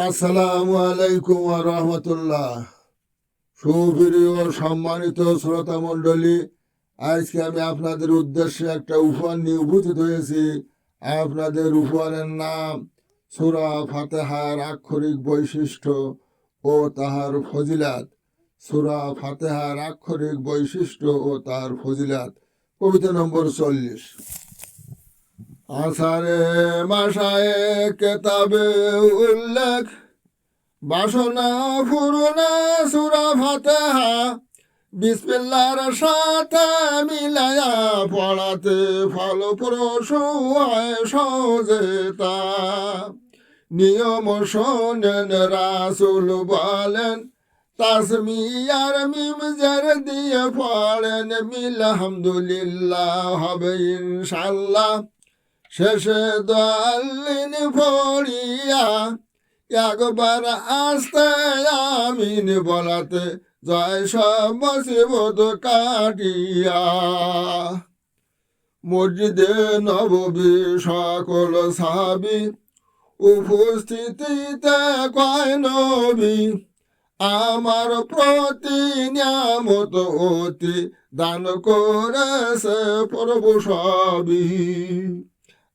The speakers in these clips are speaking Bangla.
আসসালামু আলাইকুম রহমতুল্লাহ। সুপ্রিয় সম্মানিত শ্রোতা মণ্ডলী, আজকে আমি আপনাদের উদ্দেশ্যে একটা উপহার নিয়ে উপস্থিত হয়েছি। আপনাদের উপহারের নাম সুরা ফাতেহার আক্ষরিক বৈশিষ্ট্য ও তাহার ফজিলাত। সুরা ফাতেহার আক্ষরিক বৈশিষ্ট্য ও তার ফজিলাত। কবিতা নম্বর চল্লিশ। আষাঢ়ে মাসায় কেতাবে উল্লেখ, বাসনা ফুরনা সুরা ফাতেহা, বিসমিল্লার সাথে মিলায়া পড়াতে ফলপ্রসূ হয় সহজে তা। নিয়ম শোনেন রাসুল বলেন, তাসমিয়ার মিম মিমজার দিয়ে পড়েন, মিল হামদুলিল্লাহ হবে ইনশাল্লাহ। শেষে দলিন ফড়িয়া একবার আসতে আমিন বলাতে জয় সব মুসিবত কাটিয়া। মসজিদে নববী সকল সাবি উপস্থিতিতে কয় নবী, আমার প্রতি নিয়ামত অতি দান করেছে প্রভু সবই।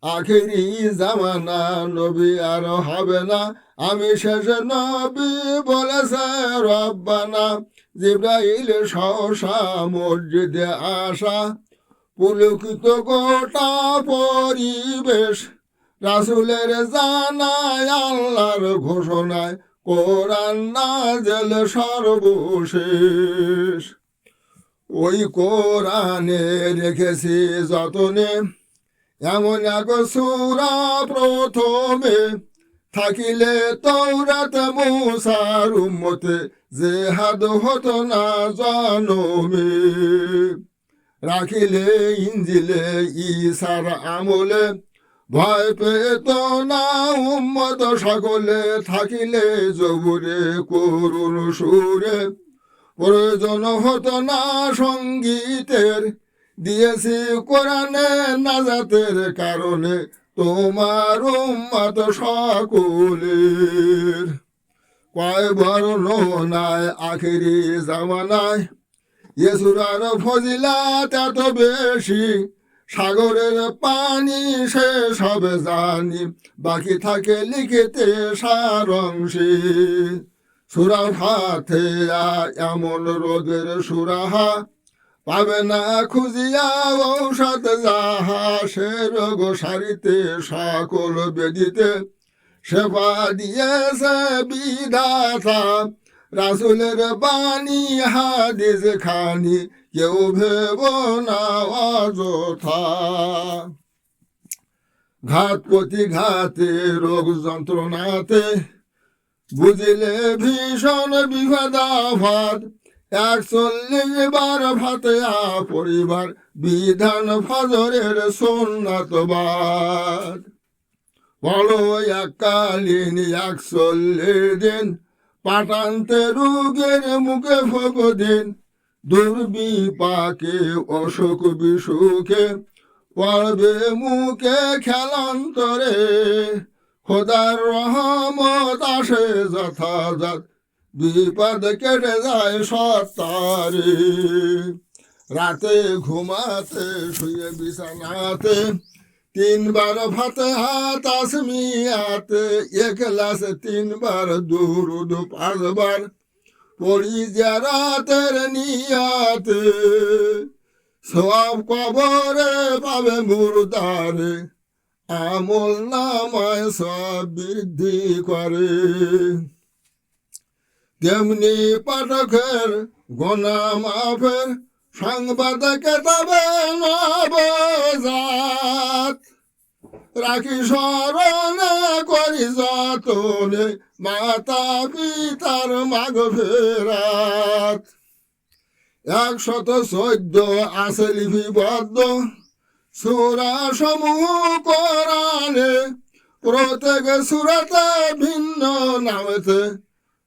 আখেরি জামানা নবী আর হবে না। আমি শেষ নবী বলেছে রব্বানা। জিব্রাইল সহসা মসজিদে আসা। পুলকিত গোটা পরিবেশ রাসুলের জানায় আল্লাহর ঘোষণায় কোরআন নাজেল সর্বশেষ। ওই কোরআনে রেখেছি যতনে এমন এক সুরা প্রথমে থাকিলে তৌরাত মুসার উম্মতে যে হাদ হতো না জনমে। রাখিলে ইঞ্জিলে ইসার আমলে ভয় পেত না উম্মত সকলে, থাকিলে জবুরে করুণ সুরে। প্রয়োজন হতো না সঙ্গীতের দিয়েছি কোরআনে নাজাতের কারণে তোমার উম্মত সকলের। কয় বর্ণনায় আখেরি জামানায়, ইয়েসুরার ফজিলাত এত বেশি, সাগরের পানি শেষ হবে জানি, বাকি থাকে লিখিতে সারংশী সুরা ফাতে এমন রোদের সুরাহা পাবে না খুঁজিয়া ঔষধ যাহা সে রোগ সারিতে সকল বেদিতে সেবা দিয়েছে বিধাতা। রাসুলের বাণী, হাদিস খানি কেউ ভেব না অযথা। ঘাত প্রতিঘাতে, রোগ যন্ত্রণাতে বুঝিলে ভীষণ বিভেদাভাত একচল্লিশ বার ভাতে পরিবার, বিধান ফজরের সোনাতবাদ বড় এককালীন একচল্লিশ দিন পাটান্তে রোগের মুখে ভোগদিন দুর্বিপাকে, অসুখ বিসুখে, পড়বে মুখে খেলান্তরে। খোদার রহমত আসে যথাযথ বিপদ কেটে যায় সত্তারে। রাতে ঘুমাতে, শুয়ে বিছানাতে, তিনবার ভাতে হাত আসমিয়াতে এক একলাস তিনবার দুরুদ পাঁচবার পড়ি রাতের নিয়াতে। সব কবরে পাবে মুরদারে, আমল নামায় সব বৃদ্ধি করে। তেমনি পাঠকের গোনা মাফের সংবাদ কেতাবে নবজাত। রাখি স্মরণে করি যতনে মাতা পিতার মাগ ফেরাত। একশত চোদ্দ আছে লিপিবদ্ধ। সুরা সমূহ কোরআনে প্রত্যেক সুরাতে ভিন্ন নামেতে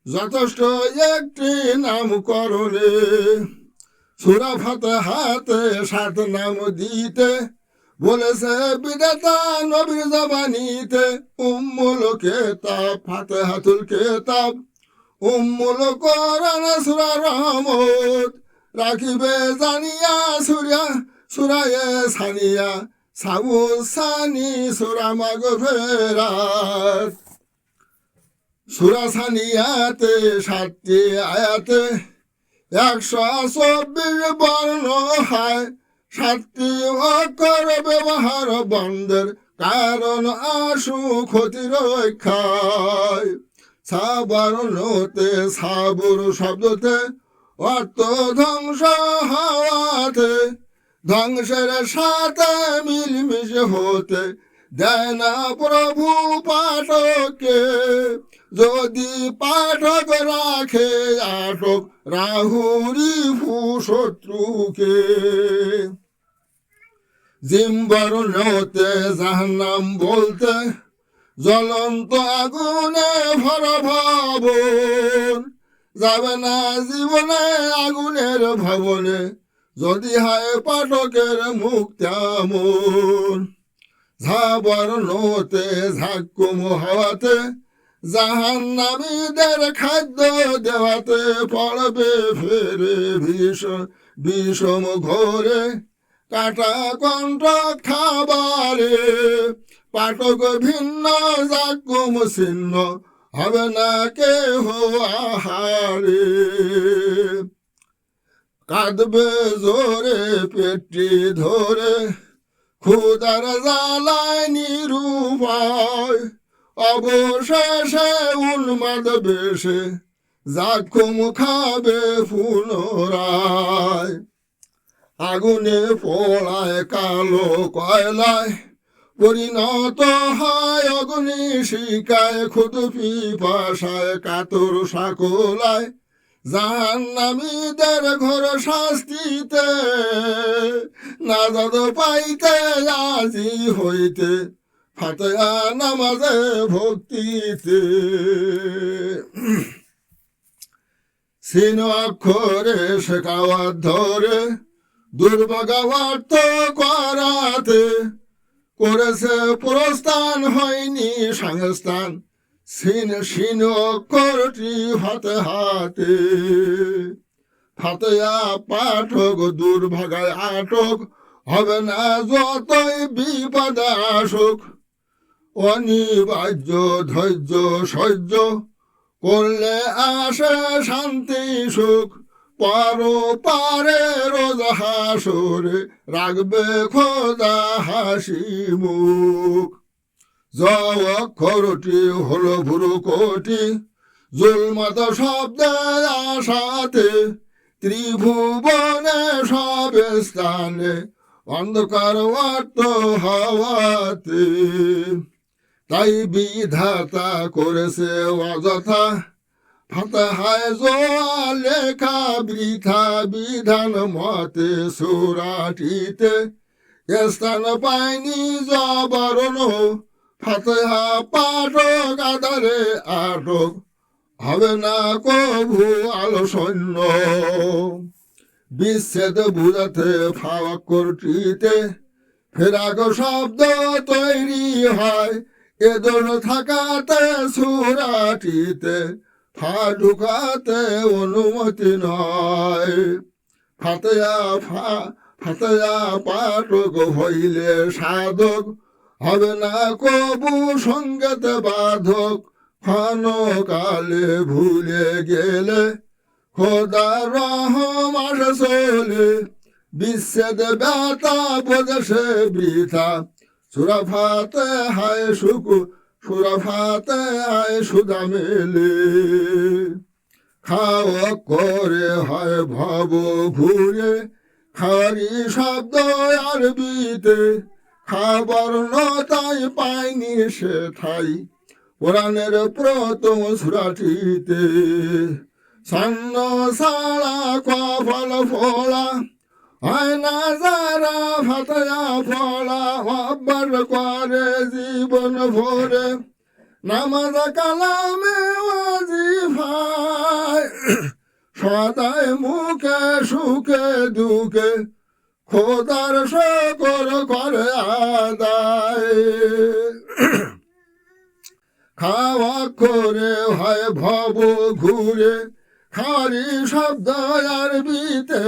যথেষ্ট একটি নামকরণে সুরা ফাতে হাতে সাত নাম দিতে বলেছে বিদাতা নবীর জবানিতে, উম্মুল কেতাব ফাতে হাতুল কেতাব। উম্মুল কোরআন, সুরা রহমত। রাখিবে জানিয়া সুরিয়া সুরায়ে সানিয়া সাবু সানি, সুরা মাগ ফেরাত সুরা সানিয়াতে সাতটি আয়াতে একশো চব্বিশ বর্ণ হয়। সাতটি অক্ষর ব্যবহার বন্ধের কারণ আশু ক্ষতি রক্ষায় সাবর্ণতে, সাবুর শব্দতে অর্থ ধ্বংস হওয়াতে, ধ্বংসের সাথে মিলমিশে হতে দেয় না প্রভু পাঠকে যদি পাঠক রাখে আটক রাহুরি ফু শত্রুকে জিম্বর নতে জাহান্নাম বলতে জ্বলন্ত আগুনে ভর ভবন। যাবে না জীবনে আগুনের ভবনে, যদি হয় পাঠকের তেমন। ঝাবর নতে ঝাক্কুম হওয়াতে জাহান্নামীদের খাদ্য দেওয়াতে পড়বে ফেরে ভীষণ বিষম ঘোরে। কাটা কণ্ঠ খাবারে পাঠক ভিন্ন জাকুম ছিন্ন, হবে না কেহ আহারে। কাঁদবে জোরে পেটি ধরে খুদার জ্বালায় নিরূপায়। অবশেষে উন্মাদ বেশে জাকুম খাবে পুনরায়। আগুনে পোড়ায় কালো কয়লায়, পরিণত হয় অগ্নি শিকায় খুদ পিপাসায় কাতর সাকলায়। জাহান্নামীদের ঘর শাস্তিতে নাজাদ পাইতে আজি হইতে ফাতেহা নামাজে ভক্তিতে সিন অক্ষরে শেখাওয়ার ধরে দুর্ভাগাবার্থ করাতে। করেছে প্রস্থান হয়নি সংস্থান, সিন সিন অক্ষরটি হাতে হাতে। ফাতেয়া পাঠক দুর্ভাগায় আটক, হবে না যতই বিপদ আসুক। অনিবার্য, ধৈর্য, সহ্য করলে আসে শান্তি, সুখ। পার পারে রোজ হাসরে, রাখবে খোদা হাসি মুখ। অক্ষরটি হলো ভুরু কোটি, জুলমত শব্দে আশাতে, ত্রিভুবনে সব স্থানে, অন্ধকার হওয়াতে। তাই বিধাতা করেছে অযথা। ফাতাহায় লেখা বৃথা বিধান মতে সুরাটিতে। স্থান পায়নি জবরণ, ফাতেহা পাঠক আধারে আটক। হবে না কভু আলো সৈন্য বিচ্ছেদ বুঝাতে ফাওয়াক্করটিতে ফেরাক শব্দ তৈরি হয় এদর থাকাতে সুরাটিতে ফা ঢুকাতে অনুমতি নয়। ফাতেয়া ফা, ফাতেয়া পাঠক হইলে সাধক হবে না, কবু সঙ্গেতে বাধক ক্ষণকালে ভুলে গেলে খোদা রহম আসে চলে, বিচ্ছেদ ব্যথা বোঝে বৃথা। সুরাফাতে হায় সুকু সুরাফাতে হায় সুদা মেলে খাওয়া করে হয় ভব ঘুরে, খারি শব্দ আর আরবিতে খাবার নতাই পাইনি সে ঠাই কোরআনের প্রথম সুরাটিতে। সন্ন সারা কফল ফোলা হয় না যারা ফাতয়া ফলা অব্বার করে জীবন ভরে। নামাজ কালামে ওয়াজিফায় সদায় মুখে সুখে দুঃখে খোদার শকর করে আদায়। খাওয়া করে হয় ভব ঘুরে খারি শব্দ আরবিতে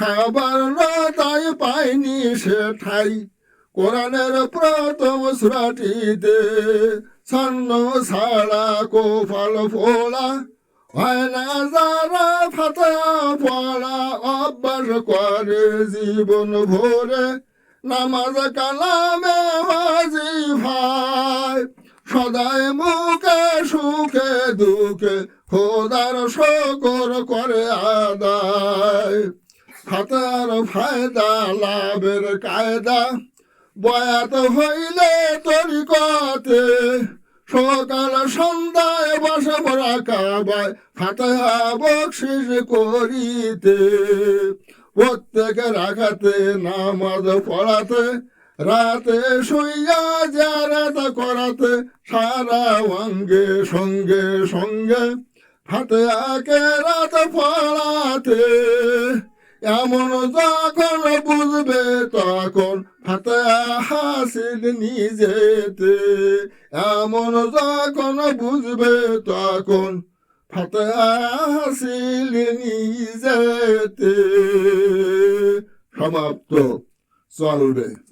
খাবার না তাই পাইনি সে ঠাই কোরআনের প্রথম সুরাটিতে সন্ন ছাড়া কোফল ফোলা। হয় না যারা ফাতা পড়া অভ্যাস করে জীবন ভরে। নামাজ কালামে হাজি ভাই সদায় মুখে সুখে দুঃখে খোদার শকর করে আদায়। ফাতার ফায়দা, লাভের কায়দা। বয়াত হইলে তরিকতে সকাল সন্ধ্যায় বসে পড়া কাবায়, ফাতেহা বকশিস করিতে। প্রত্যেকে রাখাতে, নামাজ পড়াতে, রাতে শুইয়া জারাত করাতে, সারা অঙ্গে সঙ্গে সঙ্গে ফাতেহাকে রাত পড়াতে। এমন যখন বুঝবে তখন হাতে হাসিল নিজেতে। এমন যখন বুঝবে তখন ফাতে হাসিল নিজেতে। সমাপ্ত। চলবে।